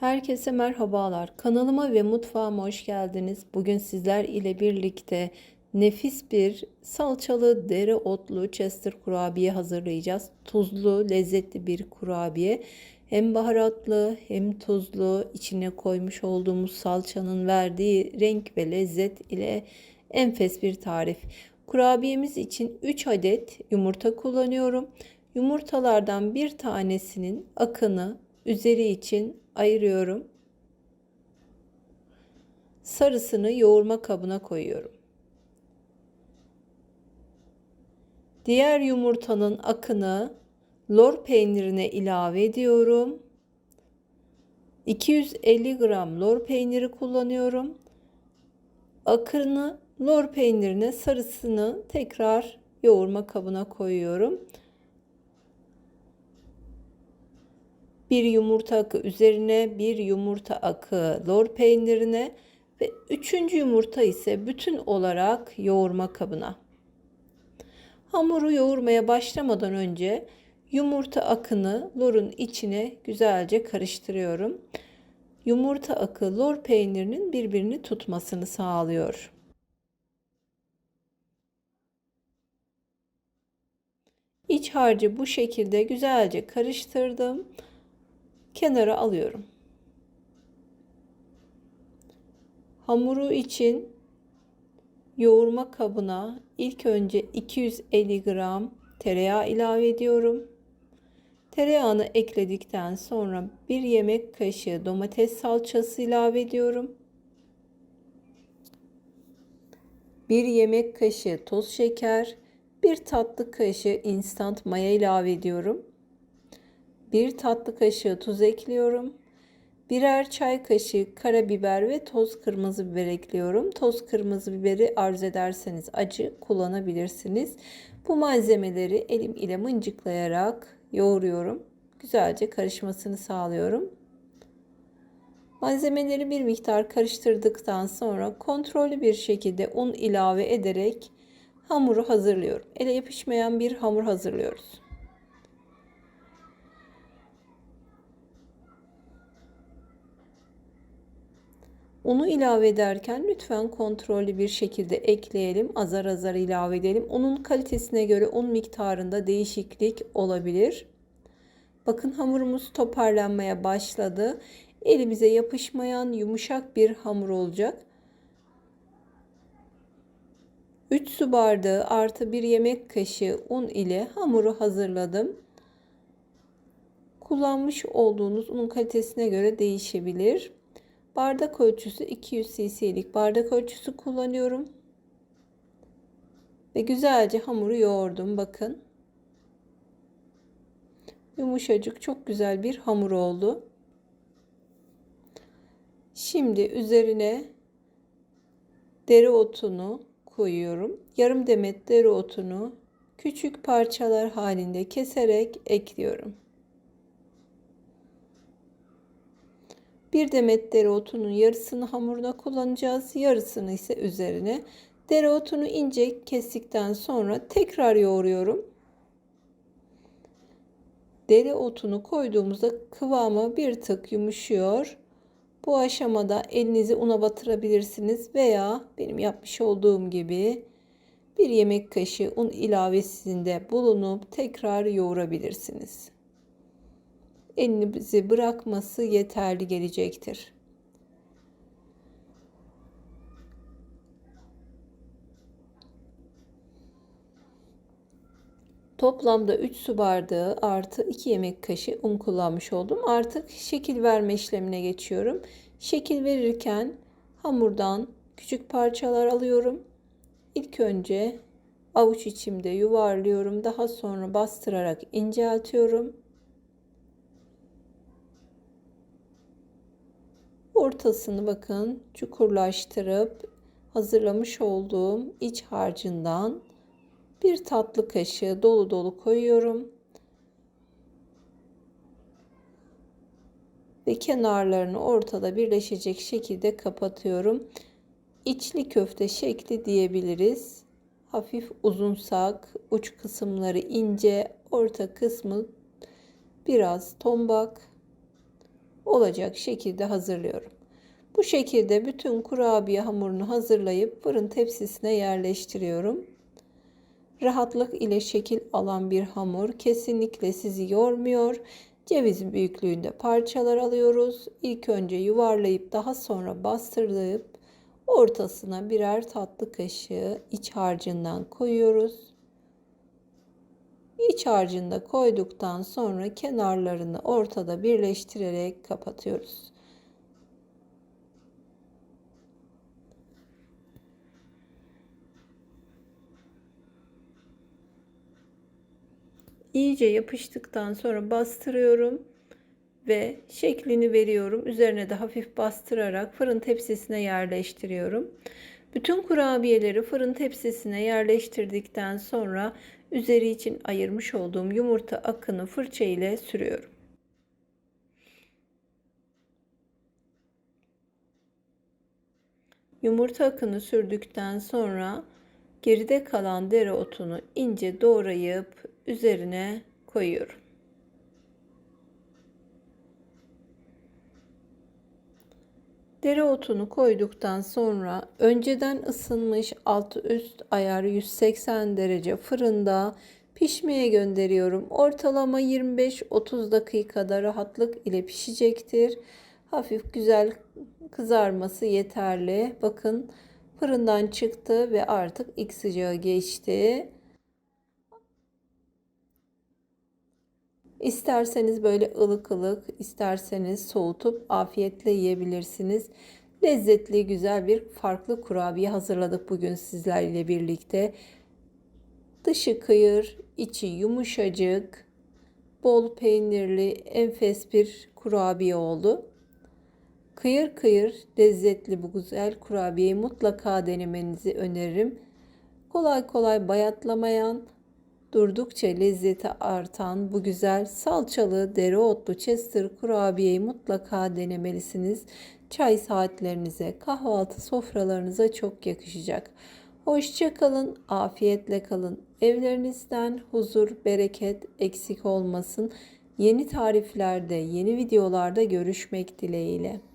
Herkese merhabalar. Kanalıma ve mutfağıma hoş geldiniz. Bugün sizler ile birlikte nefis bir salçalı dereotlu chester kurabiye hazırlayacağız. Tuzlu, lezzetli bir kurabiye. Hem baharatlı hem tuzlu içine koymuş olduğumuz salçanın verdiği renk ve lezzet ile enfes bir tarif. Kurabiyemiz için 3 adet yumurta kullanıyorum. Yumurtalardan bir tanesinin akını üzeri için ayırıyorum. Sarısını yoğurma kabına koyuyorum. Diğer yumurtanın akını lor peynirine ilave ediyorum. 250 gram lor peyniri kullanıyorum. Akını lor peynirine sarısını tekrar yoğurma kabına koyuyorum. Bir yumurta akı üzerine bir yumurta akı lor peynirine ve üçüncü yumurta ise bütün olarak yoğurma kabına. Hamuru yoğurmaya başlamadan önce yumurta akını lorun içine güzelce karıştırıyorum. Yumurta akı lor peynirinin birbirini tutmasını sağlıyor. İç harcı bu şekilde güzelce karıştırdım kenara alıyorum. Hamuru için yoğurma kabına ilk önce 250 gram tereyağı ilave ediyorum. Tereyağını ekledikten sonra bir yemek kaşığı domates salçası ilave ediyorum. Bir yemek kaşığı toz şeker, bir tatlı kaşığı instant maya ilave ediyorum. 1 tatlı kaşığı tuz ekliyorum. Birer çay kaşığı karabiber ve toz kırmızı biber ekliyorum. Toz kırmızı biberi arzu ederseniz acı kullanabilirsiniz. Bu malzemeleri elim ile mıncıklayarak yoğuruyorum. Güzelce karışmasını sağlıyorum. Malzemeleri bir miktar karıştırdıktan sonra kontrollü bir şekilde un ilave ederek hamuru hazırlıyorum. Ele yapışmayan bir hamur hazırlıyoruz. Unu ilave ederken lütfen kontrollü bir şekilde ekleyelim. Azar azar ilave edelim. Unun kalitesine göre un miktarında değişiklik olabilir. Bakın hamurumuz toparlanmaya başladı. Elimize yapışmayan yumuşak bir hamur olacak. 3 su bardağı artı 1 yemek kaşığı un ile hamuru hazırladım. Kullanmış olduğunuz unun kalitesine göre değişebilir. Bardak ölçüsü 200 cc'lik bardak ölçüsü kullanıyorum. Ve güzelce hamuru yoğurdum bakın. Yumuşacık çok güzel bir hamur oldu. Şimdi üzerine dereotunu koyuyorum. Yarım demet dereotunu küçük parçalar halinde keserek ekliyorum. Bir demet dereotunun yarısını hamuruna kullanacağız. Yarısını ise üzerine. Dereotunu ince kestikten sonra tekrar yoğuruyorum. Dereotunu koyduğumuzda kıvamı bir tık yumuşuyor. Bu aşamada elinizi una batırabilirsiniz veya benim yapmış olduğum gibi bir yemek kaşığı un ilavesinde bulunup tekrar yoğurabilirsiniz elinizi bırakması yeterli gelecektir. Toplamda 3 su bardağı artı 2 yemek kaşığı un kullanmış oldum. Artık şekil verme işlemine geçiyorum. Şekil verirken hamurdan küçük parçalar alıyorum. İlk önce avuç içimde yuvarlıyorum. Daha sonra bastırarak inceltiyorum. Ortasını bakın çukurlaştırıp hazırlamış olduğum iç harcından bir tatlı kaşığı dolu dolu koyuyorum. Ve kenarlarını ortada birleşecek şekilde kapatıyorum. İçli köfte şekli diyebiliriz. Hafif uzunsak, uç kısımları ince, orta kısmı biraz tombak olacak şekilde hazırlıyorum. Bu şekilde bütün kurabiye hamurunu hazırlayıp fırın tepsisine yerleştiriyorum. Rahatlık ile şekil alan bir hamur kesinlikle sizi yormuyor. Ceviz büyüklüğünde parçalar alıyoruz. İlk önce yuvarlayıp daha sonra bastırıp ortasına birer tatlı kaşığı iç harcından koyuyoruz. İç harcını da koyduktan sonra kenarlarını ortada birleştirerek kapatıyoruz. İyice yapıştıktan sonra bastırıyorum ve şeklini veriyorum. Üzerine de hafif bastırarak fırın tepsisine yerleştiriyorum. Bütün kurabiyeleri fırın tepsisine yerleştirdikten sonra üzeri için ayırmış olduğum yumurta akını fırça ile sürüyorum. Yumurta akını sürdükten sonra geride kalan dereotunu ince doğrayıp üzerine koyuyorum. Dereotunu koyduktan sonra önceden ısınmış altı üst ayarı 180 derece fırında pişmeye gönderiyorum. Ortalama 25-30 dakikada rahatlık ile pişecektir. Hafif güzel kızarması yeterli. Bakın fırından çıktı ve artık ilk sıcağı geçti. İsterseniz böyle ılık ılık, isterseniz soğutup afiyetle yiyebilirsiniz. Lezzetli, güzel bir farklı kurabiye hazırladık bugün sizlerle birlikte. Dışı kıyır, içi yumuşacık, bol peynirli, enfes bir kurabiye oldu. Kıyır kıyır lezzetli bu güzel kurabiyeyi mutlaka denemenizi öneririm. Kolay kolay bayatlamayan, durdukça lezzeti artan bu güzel salçalı dereotlu chester kurabiyeyi mutlaka denemelisiniz. Çay saatlerinize, kahvaltı sofralarınıza çok yakışacak. Hoşça kalın, afiyetle kalın. Evlerinizden huzur, bereket eksik olmasın. Yeni tariflerde, yeni videolarda görüşmek dileğiyle.